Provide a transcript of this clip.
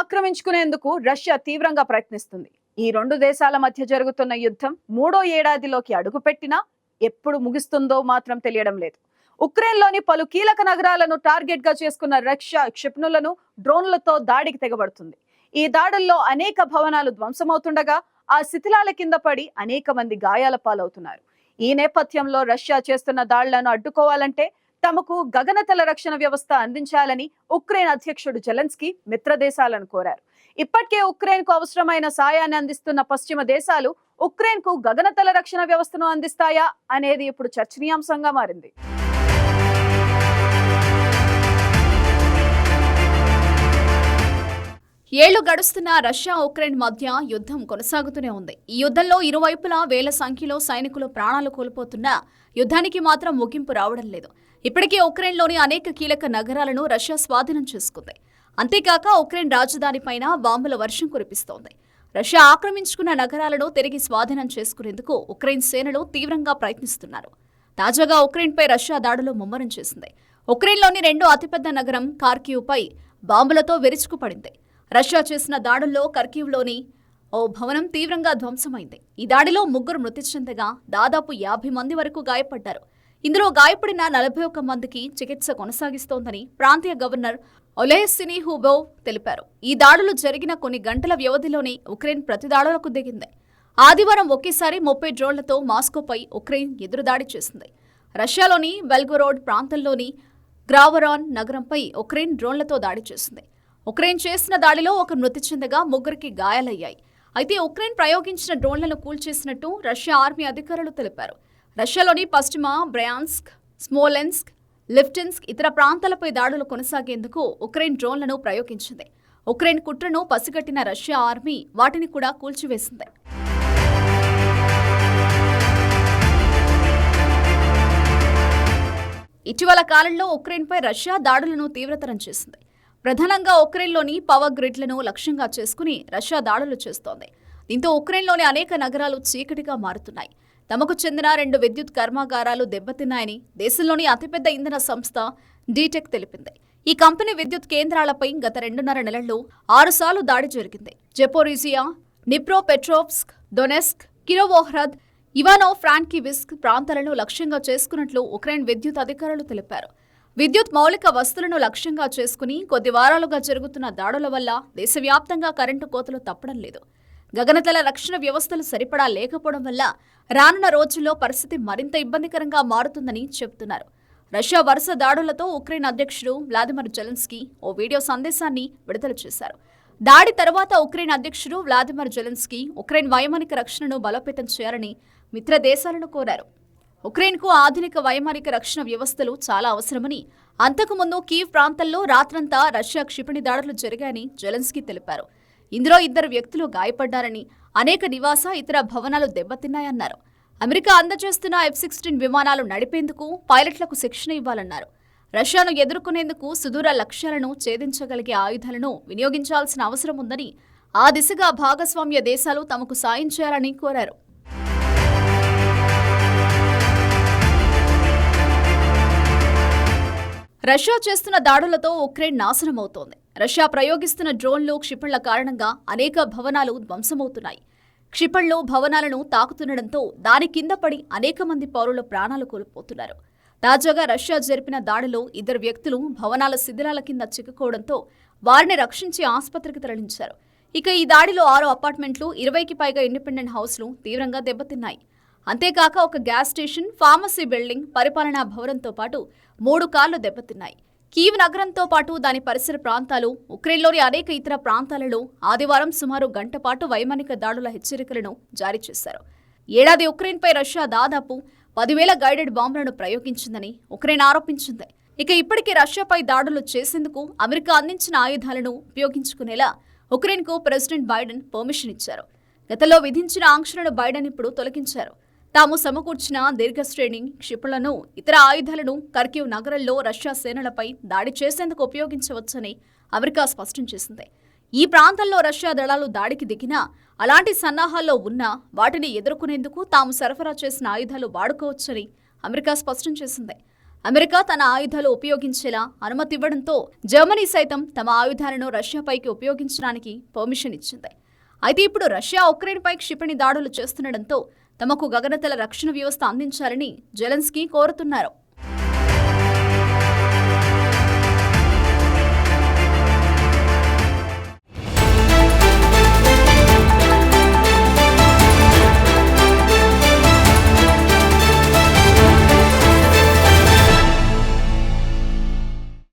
ఆక్రమించుకునేందుకు Russia తీవ్రంగా ప్రయత్నిస్తుంది. ఈ రెండు దేశాల మధ్య జరుగుతున్న యుద్ధం మూడో ఏడాదిలోకి అడుగుపెట్టినా ఎప్పుడు ముగిస్తుందో మాత్రం తెలియడం లేదు. ఉక్రెయిన్లోని పలు కీలక నగరాలను టార్గెట్గా చేసుకున్న రష్యా క్షిపణులను డ్రోన్లతో దాడికి తెగబడుతుంది. ఈ దాడుల్లో అనేక భవనాలు ధ్వంసమవుతుండగా ఆ శిథిలాల కింద పడి అనేక మంది గాయాల పాలవుతున్నారు. ఈ నేపథ్యంలో రష్యా చేస్తున్న దాడులను అడ్డుకోవాలంటే తమకు గగనతల రక్షణ వ్యవస్థ అందించాలని ఉక్రెయిన్ అధ్యక్షుడు జెలెన్స్కీ మిత్రదేశాలను కోరారు. ఇప్పటికే ఉక్రెయిన్కు అవసరమైన సాయాన్ని అందిస్తున్న పశ్చిమ దేశాలు ఉక్రెయిన్కు గగనతల రక్షణ వ్యవస్థను అందిస్తాయా అనేది ఇప్పుడు చర్చనీయాంశంగా మారింది. ఏళ్ళు గడుస్తున్న రష్యా ఉక్రెయిన్ మధ్య యుద్ధం కొనసాగుతూనే ఉంది. ఈ యుద్ధంలో ఇరువైపులా వేల సంఖ్యలో సైనికులు ప్రాణాలు కోల్పోతున్నా యుద్ధానికి మాత్రం ముగింపు రావడం లేదు. ఇప్పటికే ఉక్రెయిన్లోని అనేక కీలక నగరాలను రష్యా స్వాధీనం చేసుకుంది. అంతేకాక ఉక్రెయిన్ రాజధానిపైన బాంబుల వర్షం కురిపిస్తోంది. రష్యా ఆక్రమించుకున్న నగరాలను తిరిగి స్వాధీనం చేసుకునేందుకు ఉక్రెయిన్ సేనలు తీవ్రంగా ప్రయత్నిస్తున్నారు. తాజాగా ఉక్రెయిన్పై రష్యా దాడులు ముమ్మరం చేసింది. ఉక్రెయిన్లోని రెండో అతిపెద్ద నగరం కార్కివ్పై బాంబులతో విరుచుకుపడింది. రష్యా చేసిన దాడుల్లో కర్కీవ్లోని ఓ భవనం తీవ్రంగా ధ్వంసమైంది. ఈ దాడిలో ముగ్గురు మృతి చెందగా దాదాపు యాభై మంది వరకు గాయపడ్డారు. ఇందులో గాయపడిన నలభై ఒక్క మందికి చికిత్స కొనసాగిస్తోందని ప్రాంతీయ గవర్నర్ ఒలేసిని హూబోవ్ తెలిపారు. ఈ దాడులు జరిగిన కొన్ని గంటల వ్యవధిలోనే ఉక్రెయిన్ ప్రతిదాడులకు దిగింది. ఆదివారం ఒకేసారి ముప్పై డ్రోన్లతో మాస్కోపై ఉక్రెయిన్ ఎదురుదాడి చేసింది. రష్యాలోని వెల్గోరోడ్ ప్రాంతంలోని గ్రావరాన్ నగరంపై ఉక్రెయిన్ డ్రోన్లతో దాడి చేసింది. ఉక్రెయిన్ చేసిన దాడిలో ఒక మృతి చెందగా ముగ్గురికి గాయాలయ్యాయి. అయితే ఉక్రెయిన్ ప్రయోగించిన డ్రోన్లను కూల్చేసినట్టు రష్యా ఆర్మీ అధికారులు తెలిపారు. రష్యాలోని పశ్చిమ బ్రయాన్స్క్ స్మోలెన్స్క్ లిఫ్టెన్స్క్ ఇతర ప్రాంతాలపై దాడులు కొనసాగేందుకు ఉక్రెయిన్ డ్రోన్లను ప్రయోగించింది. ఉక్రెయిన్ కుట్రను పసిగట్టిన రష్యా ఆర్మీ వాటిని కూడా కూల్చివేసింది. ఇటీవల కాలంలో ఉక్రెయిన్పై రష్యా దాడులను తీవ్రతరం చేసింది. ప్రధానంగా ఉక్రెయిన్లోని పవర్ గ్రిడ్లను లక్ష్యంగా చేసుకుని రష్యా దాడులు చేస్తోంది. దీంతో ఉక్రెయిన్లోని అనేక నగరాలు చీకటిగా మారుతున్నాయి. తమకు చెందిన రెండు విద్యుత్ కర్మాగారాలు దెబ్బతిన్నాయని దేశంలోని అతిపెద్ద ఇంధన సంస్థ డీటెక్ తెలిపింది. ఈ కంపెనీ విద్యుత్ కేంద్రాలపై గత రెండున్నర నెలల్లో ఆరుసార్లు దాడి జరిగింది. జెపోరిజియా నిప్రో పెట్రోవ్స్క్ డొనెస్క్ కిరోవోహ్రద్ ఇవానో ఫ్రాన్కివిస్క్ ప్రాంతాలను లక్ష్యంగా చేసుకున్నట్లు ఉక్రెయిన్ విద్యుత్ అధికారులు తెలిపారు. విద్యుత్ మౌలిక వస్తువులను లక్ష్యంగా చేసుకుని కొద్ది వారాలుగా జరుగుతున్న దాడుల వల్ల దేశవ్యాప్తంగా కరెంటు కోతలు తప్పడం లేదు. గగనతల రక్షణ వ్యవస్థలు సరిపడా లేకపోవడం వల్ల రానున్న రోజుల్లో పరిస్థితి మరింత ఇబ్బందికరంగా మారుతుందని చెబుతున్నారు. రష్యా వరుస దాడులతో ఉక్రెయిన్ అధ్యక్షుడు వ్లాదిమిర్ జెలెన్స్కీ ఓ వీడియో సందేశాన్ని విడుదల చేశారు. దాడి తర్వాత ఉక్రెయిన్ అధ్యక్షుడు వ్లాదిమిర్ జెలెన్స్కీ ఉక్రెయిన్ వైమానిక రక్షణను బలోపేతం చేయాలని మిత్ర దేశాలను కోరారు. ఉక్రెయిన్కు ఆధునిక వైమానిక రక్షణ వ్యవస్థలు చాలా అవసరమని అంతకుముందు కీవ్ ప్రాంతంలో రాత్రంతా రష్యా క్షిపణి దాడులు జరిగాయని జెలెన్స్కీ తెలిపారు. ఇందులో ఇద్దరు వ్యక్తులు గాయపడ్డారని అనేక నివాస ఇతర భవనాలు దెబ్బతిన్నాయన్నారు. అమెరికా అందజేస్తున్న ఎఫ్ సిక్స్టీన్ విమానాలు నడిపేందుకు పైలట్లకు శిక్షణ ఇవ్వాలన్నారు. రష్యాను ఎదుర్కొనేందుకు సుదూర లక్ష్యాలను ఛేదించగలిగే ఆయుధాలను వినియోగించాల్సిన అవసరం ఉందని ఆ దిశగా భాగస్వామ్య దేశాలు తమకు సాయం చేయాలని కోరారు. రష్యా చేస్తున్న దాడులతో ఉక్రెయిన్ నాశనమవుతోంది. రష్యా ప్రయోగిస్తున్న డ్రోన్లు క్షిపణుల కారణంగా అనేక భవనాలు ధ్వంసమవుతున్నాయి. క్షిపణులు భవనాలను తాకుతుండటంతో దాని కింద పడి అనేక మంది పౌరులు ప్రాణాలు కోల్పోతున్నారు. తాజాగా రష్యా జరిపిన దాడిలో ఇద్దరు వ్యక్తులు భవనాల శిథిలాల కింద చిక్కుకోవడంతో వారిని రక్షించి ఆసుపత్రికి తరలించారు. ఇక ఈ దాడిలో ఆరు అపార్ట్మెంట్లు ఇరవైకి పైగా ఇండిపెండెంట్ హౌస్లు తీవ్రంగా దెబ్బతిన్నాయి. అంతేకాక ఒక గ్యాస్ స్టేషన్ ఫార్మసీ బిల్డింగ్ పరిపాలనా భవనంతో పాటు మూడు కార్లు దెబ్బతిన్నాయి. కీవ్ నగరంతో పాటు దాని పరిసర ప్రాంతాలు ఉక్రెయిన్లోని అనేక ఇతర ప్రాంతాలలో ఆదివారం సుమారు గంట పాటు వైమానిక దాడుల హెచ్చరికలను జారీ చేశారు. ఏడాది ఉక్రెయిన్పై రష్యా దాదాపు పదివేల గైడెడ్ బాంబులను ప్రయోగించిందని ఉక్రెయిన్ ఆరోపించింది. ఇక ఇప్పటికే రష్యాపై దాడులు చేసేందుకు అమెరికా అందించిన ఆయుధాలను ఉపయోగించుకునేలా ఉక్రెయిన్కు ప్రెసిడెంట్ బైడెన్ పర్మిషన్ ఇచ్చారు. గతంలో విధించిన ఆంక్షలను బైడెన్ ఇప్పుడు తొలగించారు. తాము సమకూర్చిన దీర్ఘశ్రేణి క్షిపణులను ఇతర ఆయుధాలను కర్కివ్ నగరంలో రష్యా సేనలపై దాడి చేసేందుకు ఉపయోగించవచ్చని అమెరికా స్పష్టం చేసింది. ఈ ప్రాంతంలో రష్యా దళాలు దాడికి దిగినా అలాంటి సన్నాహాల్లో ఉన్నా వాటిని ఎదుర్కొనేందుకు తాము సరఫరా చేసిన ఆయుధాలు వాడుకోవచ్చని అమెరికా స్పష్టం చేసింది. అమెరికా తన ఆయుధాలు ఉపయోగించేలా అనుమతి ఇవ్వడంతో జర్మనీ సైతం తమ ఆయుధాలను రష్యాపైకి ఉపయోగించడానికి పర్మిషన్ ఇచ్చింది. అయితే ఇప్పుడు రష్యా ఉక్రెయిన్పై క్షిపణి దాడులు చేస్తుండటంతో తమకు గగనతల రక్షణ వ్యవస్థ అందించాలని జెలెన్స్కీ కోరుతున్నారు.